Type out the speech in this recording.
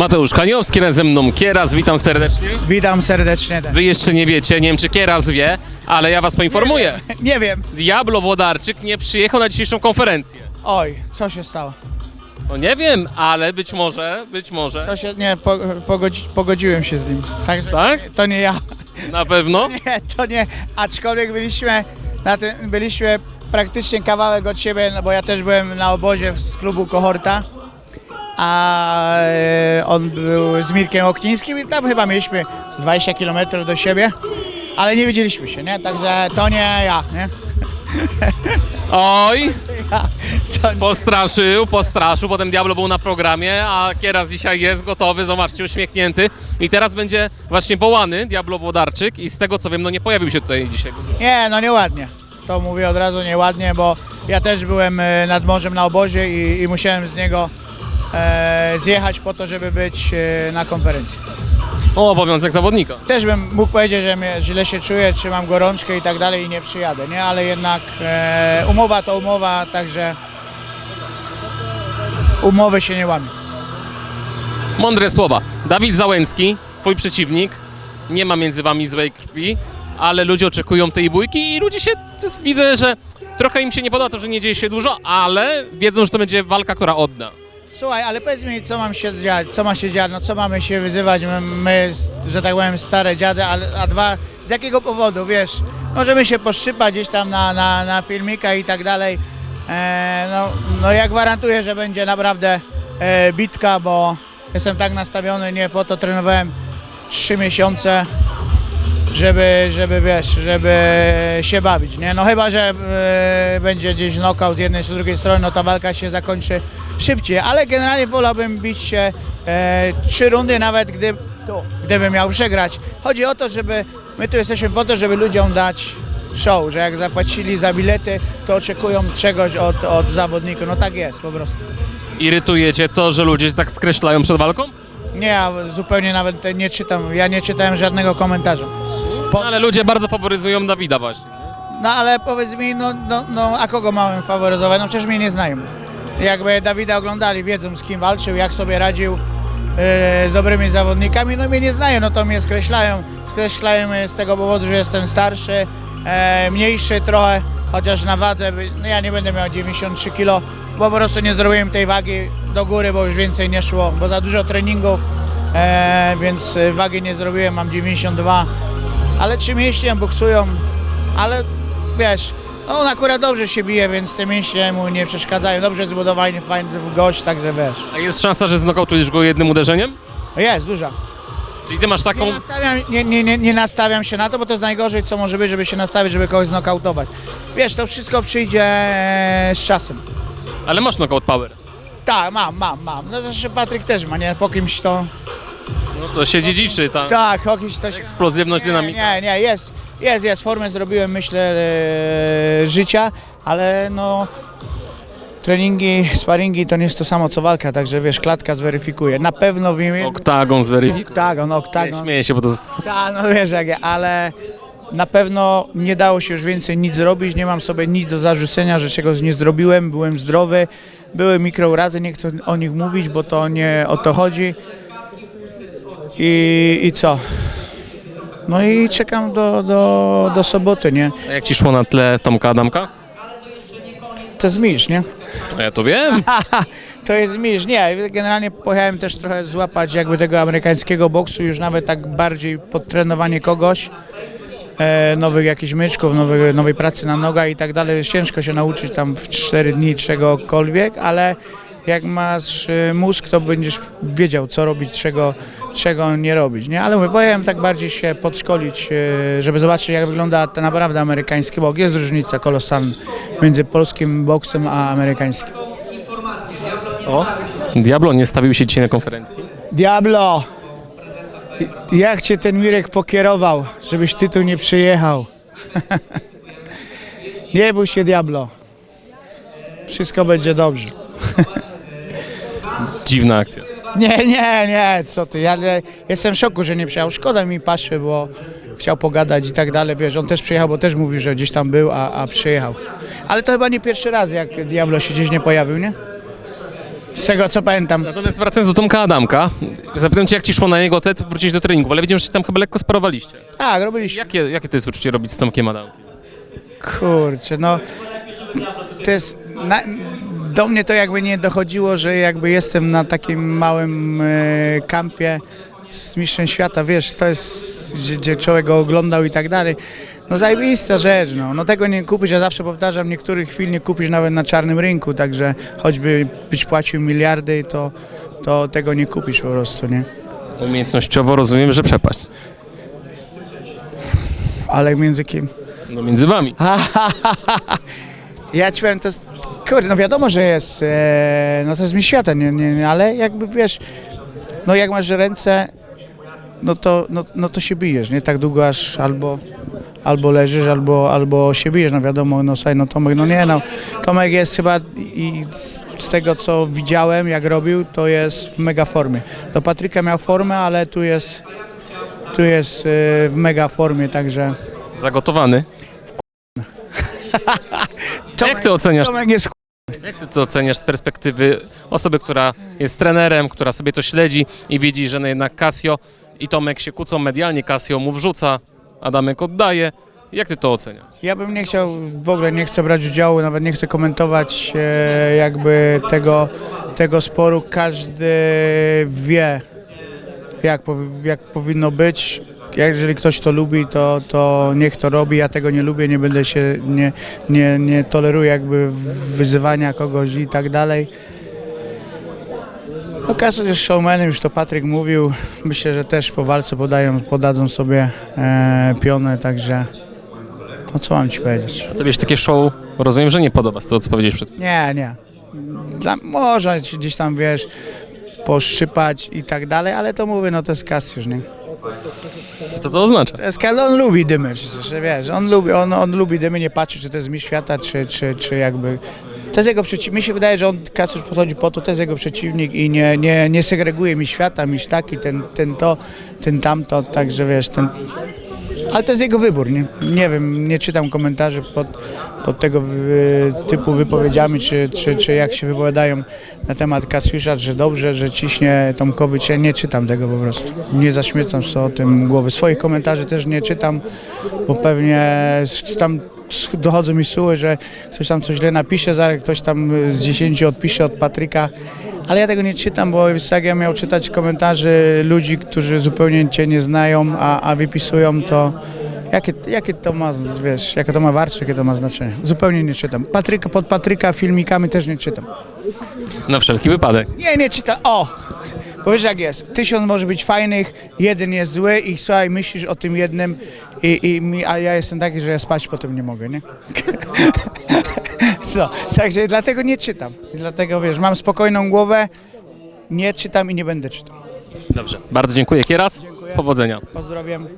Mateusz Kaniowski, razem ze mną Kieras, witam serdecznie. Witam serdecznie. Wy jeszcze nie wiecie, nie wiem czy Kieras wie, ale ja was poinformuję. Nie wiem. Diablo Włodarczyk nie przyjechał na dzisiejszą konferencję. Oj, co się stało? No nie wiem, ale być może, być może, Co się, nie, po, pogodzi, pogodziłem się z nim. Także Tak? to nie ja. na pewno. Nie, to nie. Aczkolwiek byliśmy, na tym, byliśmy praktycznie kawałek od siebie, no bo ja też byłem na obozie z klubu Kohorta. A e, on był z Mirkiem Oknińskim i tam chyba mieliśmy z 20 km do siebie. Ale nie widzieliśmy się, nie? Także to nie ja, nie? Oj, Ja, to nie. postraszył, postraszył, potem Diablo był na programie, a Kieras dzisiaj jest gotowy, zobaczcie, uśmiechnięty. I teraz będzie właśnie wołany Diablo Włodarczyk i z tego co wiem, no nie pojawił się tutaj dzisiaj. Nie, no nieładnie. To mówię od razu nieładnie, bo ja też byłem e, nad morzem na obozie i, i musiałem z niego zjechać po to, żeby być e, na konferencji. O, obowiązek zawodnika. Też bym mógł powiedzieć, że mnie źle się czuję, czy mam gorączkę i tak dalej i nie przyjadę, nie? Ale jednak e, umowa to umowa, także umowy się nie łamie. Mądre słowa. Dawid Załęcki, twój przeciwnik, nie ma między wami złej krwi, ale ludzie oczekują tej bójki i ludzie się, widzę, że trochę im się nie podoba to, że nie dzieje się dużo, ale wiedzą, że to będzie walka, która odda. Słuchaj, ale powiedz mi, co mam się dziać, co ma się dziać, no co mamy się wyzywać, my, my że tak powiem, stare dziady, ale, a dwa, z jakiego powodu, wiesz, możemy się poszczypać gdzieś tam na, na, na i tak dalej, e, no, no ja gwarantuję, że będzie naprawdę e, bitka, bo jestem tak nastawiony, nie po to trenowałem trzy miesiące, żeby, żeby wiesz, żeby się bawić, nie? No chyba, że e, będzie gdzieś knockout z jednej czy z drugiej strony, no ta walka się zakończy szybciej, ale generalnie wolałbym bić się e, trzy rundy, nawet gdy, gdybym miał przegrać. Chodzi o to, żeby, my tu jesteśmy po to, żeby ludziom dać show, że jak zapłacili za bilety, to oczekują czegoś od, od zawodników, no tak jest po prostu. Irytuje cię to, że ludzie tak skreślają przed walką? Nie, ja zupełnie nawet nie czytam, ja nie czytałem żadnego komentarza. No, ale ludzie bardzo faworyzują Dawida właśnie. No ale powiedz mi, no, no, no a kogo mamy faworyzować? No przecież mnie nie znają. Jakby Dawida oglądali, wiedzą z kim walczył, jak sobie radził e, z dobrymi zawodnikami, no mnie nie znają, no to mnie skreślają. Skreślają z tego powodu, że jestem starszy, e, mniejszy trochę, chociaż na wadze, no ja nie będę miał 93 kg, bo po prostu nie zrobiłem tej wagi do góry, bo już więcej nie szło, bo za dużo treningów, e, więc wagi nie zrobiłem, mam 92 ale trzy mięśnie boksują, ale wiesz, no on akurat dobrze się bije, więc te mięśnie mu nie przeszkadzają. Dobrze zbudowany, fajny gość, także wiesz. A jest szansa, że znokautujesz go jednym uderzeniem? Jest, duża. Czyli ty masz taką... Nie nastawiam, nie, nie, nie, nie nastawiam się na to, bo to jest najgorzej, co może być, żeby się nastawić, żeby kogoś znokautować. Wiesz, to wszystko przyjdzie e, z czasem. Ale masz knockout power. Tak, mam, mam, mam. No zresztą Patryk też ma, nie? Po kimś to... No to się dziedziczy, ta Tak, po kimś coś... eksplozywność, Nie, dynamika. nie, nie, jest, jest, jest. Formę zrobiłem, myślę, e, życia, ale no treningi, sparingi to nie jest to samo co walka, także wiesz, klatka zweryfikuje. Na pewno w imię... Oktagon zweryfikuje. Oktagon, oktagon. Śmieję się, bo to. Tak, no wiesz jak ja, ale na pewno nie dało się już więcej nic zrobić, nie mam sobie nic do zarzucenia, że czegoś nie zrobiłem, byłem zdrowy, były mikrourazy, nie chcę o nich mówić, bo to nie o to chodzi. I, i co? No i czekam do, do, do soboty, nie? A jak ci szło na tle Tomka Adamka? To jest mistrz, nie? No ja to wiem. To jest mistrz. Nie, generalnie pojechałem też trochę złapać jakby tego amerykańskiego boksu, już nawet tak bardziej podtrenowanie kogoś, e, nowych jakichś myczków, nowej, nowej pracy na nogach i tak dalej. Ciężko się nauczyć tam w 4 dni czegokolwiek, ale jak masz e, mózg, to będziesz wiedział, co robić, czego, czego nie robić, nie? Ale mówię, pojechałem tak bardziej się podszkolić, e, żeby zobaczyć, jak wygląda ten naprawdę amerykański bok. Jest różnica kolosalna między polskim boksem a amerykańskim. O. Diablo nie stawił się dzisiaj na konferencji. Diablo! Jak cię ten Mirek pokierował, żebyś ty tu nie przyjechał? nie bój się, Diablo. Wszystko będzie dobrze. Dziwna akcja. Nie, nie, nie, co ty, ja jestem w szoku, że nie przyjechał. Szkoda mi paszy, bo chciał pogadać i tak dalej, wiesz, on też przyjechał, bo też mówi, że gdzieś tam był, a, a przyjechał. Ale to chyba nie pierwszy raz, jak Diablo się gdzieś nie pojawił, nie? Z tego co pamiętam. Natomiast wracając do Tomka Adamka, zapytam cię, jak ci szło na jego tet, wrócić do treningu, ale widzimy, że się tam chyba lekko sparowaliście. Tak, robiliśmy. Jakie, jakie to jest uczucie robić z Tomkiem Adamkiem? Kurczę, no to jest, na, do mnie to jakby nie dochodziło, że jakby jestem na takim małym e, kampie z mistrzem świata, wiesz, to jest, gdzie, gdzie człowiek go oglądał i tak dalej. No zajebista rzecz, no. no tego nie kupisz, ja zawsze powtarzam, niektórych chwil nie kupisz nawet na czarnym rynku, także choćby byś płacił miliardy, to, to tego nie kupisz po prostu, nie? Umiejętnościowo rozumiem, że przepaść. Ale między kim? No między wami. Ja ci powiem, to jest, kurde, no wiadomo, że jest, e, no to jest mi świata, nie, nie, ale jakby wiesz, no jak masz ręce, no to, no, no to się bijesz, nie, tak długo aż albo, albo leżysz, albo, albo się bijesz, no wiadomo, no słuchaj, no Tomek, no nie no, Tomek jest chyba i z, z tego co widziałem, jak robił, to jest w mega formie. Do Patryka miał formę, ale tu jest, tu jest e, w mega formie, także... Zagotowany. Jak ty oceniasz Tomek jest Jak ty to oceniasz z perspektywy osoby, która jest trenerem, która sobie to śledzi i widzi, że no jednak Casio i Tomek się kłócą medialnie, Casio mu wrzuca, Adamek oddaje. Jak ty to oceniasz? Ja bym nie chciał, w ogóle nie chcę brać udziału, nawet nie chcę komentować e, jakby tego, tego sporu. Każdy wie, jak, jak powinno być. Jeżeli ktoś to lubi, to, to niech to robi. Ja tego nie lubię, nie będę się, nie, nie, nie toleruję jakby wyzywania kogoś i tak dalej. No Kasus jest showmanem, już to Patryk mówił. Myślę, że też po walce podają, podadzą sobie e, pionę, także no co mam ci powiedzieć? Tobie się takie show, rozumiem, że nie podoba z tego, co powiedziałeś przed chwilą. Nie, nie. Dla, ci gdzieś tam, wiesz, poszczypać i tak dalej, ale to mówię, no to jest Kasiusz, nie? Co to oznacza? Kas- on lubi dymy przecież, wiesz, on lubi, on, on lubi dymy, nie patrzy, czy to jest mistrz świata, czy, czy, czy jakby... To jest jego przeciwnik, mi się wydaje, że on, Kasiusz podchodzi po to, to jest jego przeciwnik i nie, nie, nie segreguje mi świata, mistrz taki, ten, ten to, ten tamto, także wiesz, ten... Ale to jest jego wybór, nie, nie wiem, nie czytam komentarzy pod, pod tego typu wypowiedziami, czy, czy, czy jak się wypowiadają na temat Kasiusza, że dobrze, że ciśnie Tomkowicz, ja nie czytam tego po prostu. Nie zaśmiecam sobie o tym głowy. Swoich komentarzy też nie czytam, bo pewnie tam dochodzą mi suły, że ktoś tam coś źle napisze, zaraz ktoś tam z 10 odpisze od Patryka, ale ja tego nie czytam, bo jak ja miał czytać komentarzy ludzi, którzy zupełnie Cię nie znają, a, a wypisują to, jakie, jakie to ma, wiesz, jakie to ma wartość, jakie to ma znaczenie. Zupełnie nie czytam. Patryka, pod Patryka filmikami też nie czytam. Na wszelki wypadek. Nie, nie czytam. O! Bo wiesz jak jest, tysiąc może być fajnych, jeden jest zły i słuchaj, myślisz o tym jednym, i, i mi, a ja jestem taki, że ja spać potem nie mogę, nie? Co? Także dlatego nie czytam. Dlatego wiesz, mam spokojną głowę, nie czytam i nie będę czytał. Dobrze. Bardzo dziękuję. Kieras. Powodzenia. Pozdrawiam.